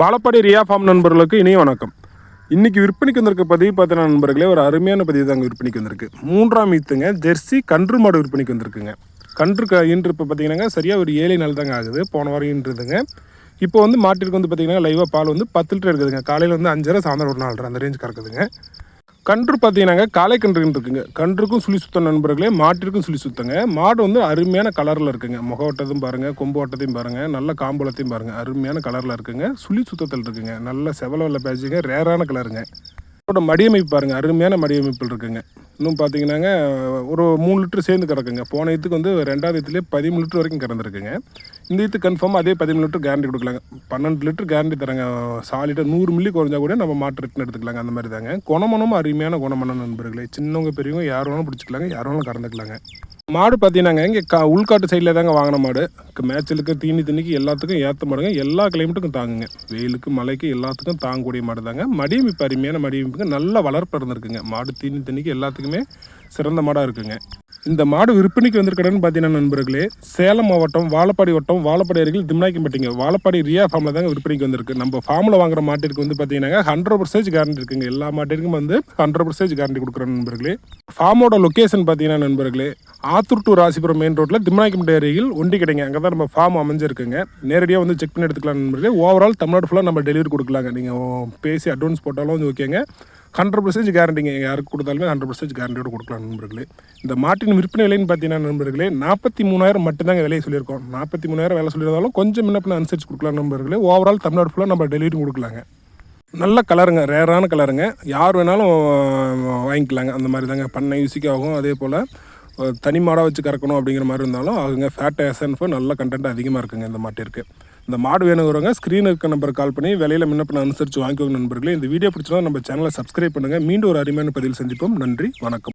Vazhapadi Riya form நண்பர்களுக்கு இனிய வணக்கம். இன்னைக்கு விற்பனைக்கு வந்திருக்க பதிவு பார்த்தீங்கன்னா நண்பர்களே ஒரு அருமையான பதிவு தாங்க விற்பனைக்கு வந்திருக்கு. மூன்றாம் ஈத்துங்க ஜெர்சி கன்று மாடு விற்பனைக்கு வந்திருக்குங்க. கன்று க ஈன்று இப்போ பார்த்தீங்கன்னா சரியாக ஒரு ஏழை நாள் தாங்க ஆகுது போன வாரம் ஈன்றுதுங்க இப்போ வந்து மாட்டிற்கு வந்து பார்த்தீங்கன்னா லைவாக பால் வந்து பத்து லிட்டர் இருக்குதுங்க காலையில் வந்து அஞ்சரை சாயந்தரம் ஒரு நாலரை அந்த ரேஞ்ச் கறக்குதுங்க. கன்று பார்த்தீங்கன்னாங்க காலை கன்றுன்னு இருக்குங்க கன்றுக்கும் சுழி சுத்தம் நண்பர்களே மாட்டிற்கும் சுழி சுத்தங்க. மாடு வந்து அருமையான கலரில் இருக்குங்க. முகவட்டத்தையும் பாருங்கள் கொம்பு ஓட்டத்தையும் பாருங்கள் நல்ல காம்பளத்தையும் பாருங்கள் அருமையான கலரில் இருக்குங்க. சுழி சுத்தத்தில் இருக்குங்க. நல்ல செவல வெள்ள பேஜுங்க ரேரான கலருங்க அதோட மடியமைப்பு பாருங்கள் அருமையான மடியமைப்பில் இருக்குங்க. இன்னும் பார்த்தீங்கன்னாங்க ஒரு மூணு லிட்டர் சேர்ந்து கிடக்குங்க. போன இதுக்கு வந்து ரெண்டாவது இதுலேயே பதிமூணு லிட்டர் வரைக்கும் கிடந்திருக்குங்க. இந்த இது கன்ஃபார்ம் அதே பதிமூணு லிட்டர் கேரண்டி கொடுக்கலாங்க. பன்னெண்டு லிட்டர் கேரண்டி தராங்க. சாலிடாக நூறு மில்லி குறைஞ்சா கூட நம்ம மாட்டு ரிட்டன் எடுத்துக்கலாங்க. அந்த மாதிரி தாங்க. குணமனமும் அருமையான குணமனம் நண்பர்களே. சின்னவங்க பெரியவங்க யார் வேணாலும் பிடிச்சிக்கலாங்க. யார் வேணாலும் கறந்துக்கலாங்க. மாடு பார்த்தீங்கன்னாங்க இங்கே கா உள்காட்டு சைடில் தாங்க வாங்கின மாடு. மேய்ச்சலுக்கு தீனி தண்ணிக்கு எல்லாத்துக்கும் ஏற்ற மாடுங்க. எல்லா கிளைமேட்டுக்கும் தாங்குங்க. வெயிலுக்கு மழைக்கு எல்லாத்துக்கும் தாங்கக்கூடிய மாடு தாங்க மடியமைப்பு அருமையான மடியமைப்புங்க. நல்ல வளர்ப்பு இருந்திருக்குங்க மாடு தீனி தண்ணிக்கு எல்லாத்துக்குமே சிறந்த மாடாக இருக்குங்க. இந்த மாடு விற்பனைக்கு வந்திருக்கிறன்னு பார்த்தீங்கன்னா நண்பர்களே சேலம் மாவட்டம் வாழப்பாடி வட்டம் வாழப்பாடி அருகில் திம்னாக்கிம்பட்டிங்க வாழப்பாடி ரியா ஃபார்மில் தாங்க விற்பனைக்கு வந்திருக்கு. நம்ம ஃபார்மில் வாங்குற மாட்டிற்கு வந்து பார்த்தீங்கன்னா ஹண்ட்ரட் பர்சன்டேஜ் கேரண்டி இருக்குங்க. எல்லா மாட்டிற்கும் வந்து ஹண்ட்ரட் பர்சன்டேஜ் கேரண்டி கொடுக்குறோம் நண்பர்களே. ஃபார்மோட லொக்கேஷன் பார்த்தீங்கன்னா நண்பர்களே ஆத்தூர் டு ராசிபுரம் மெயின் ரோட்டில் திம்மநாயக்கம் டேரியில் ஒண்டி கிடைங்க. அங்கே தான் நம்ம ஃபார்ம் அமைஞ்சிருக்குங்க. நேரடியாக வந்து செக் பண்ணி எடுத்துக்கலாம் நண்பர்களே. ஓவரால் தமிழ்நாடு ஃபுல்லாக நம்ம டெலிவரி கொடுக்கலாங்க. நீங்கள் பேசி அட்வான்ஸ் போட்டாலும் வந்து ஓகேங்க ஹண்ட்ரட் பர்சன்டேஜ் கேரண்டிங்க யாருக்கு கொடுத்தாலுமே ஹண்ட்ரட் பர்சன்டேஜ் கேரண்டியோடு கொடுக்கலாம் நண்பர்களே. இந்த மாட்டின் விற்பனை விலைன்னு பார்த்தீங்கன்னா நண்பர்களே நாற்பத்தி மூணாயிரம் மட்டும்தாங்க விலையை சொல்லியிருக்கோம். நாற்பத்தி மூணாயிரம் வேலை சொல்லியிருந்தாலும் கொஞ்சம் முன்ன பின்ன அனுசரிச்சு கொடுக்கலாம் நண்பர்களே. ஓவரால் தமிழ்நாடு ஃபுல்லாக நம்ம டெலிவரி கொடுக்கலாங்க. நல்ல கலருங்க ரேரான கலருங்க யார் வேணாலும் வாங்கிக்கலாங்க. அந்த மாதிரி தாங்க பண்ணை யூசிக்காகும் அதே போல் தனி மாடாக வச்சு கறக்கணும் அப்படிங்கிற மாதிரி இருந்தாலும் அவங்க ஃபேட் எசன்ஃபு நல்ல கண்டென்ட் அதிகமாக இருக்குங்க இந்த மாட்டிற்கு. இந்த மாடு வேணுங்கிறவங்க ஸ்க்ரீன் இருக்க நம்பர் கால் பண்ணி விலையில் முன்ன அனுசரித்து வாங்கிக்கோங்க நண்பர்களே. இந்த வீடியோ பிடிச்சா நம்ம சேனலை சப்ஸ்கிரைப் பண்ணுங்கள் மீண்டும் ஒரு அருமையான பதிவில் சந்திப்போம். நன்றி வணக்கம்.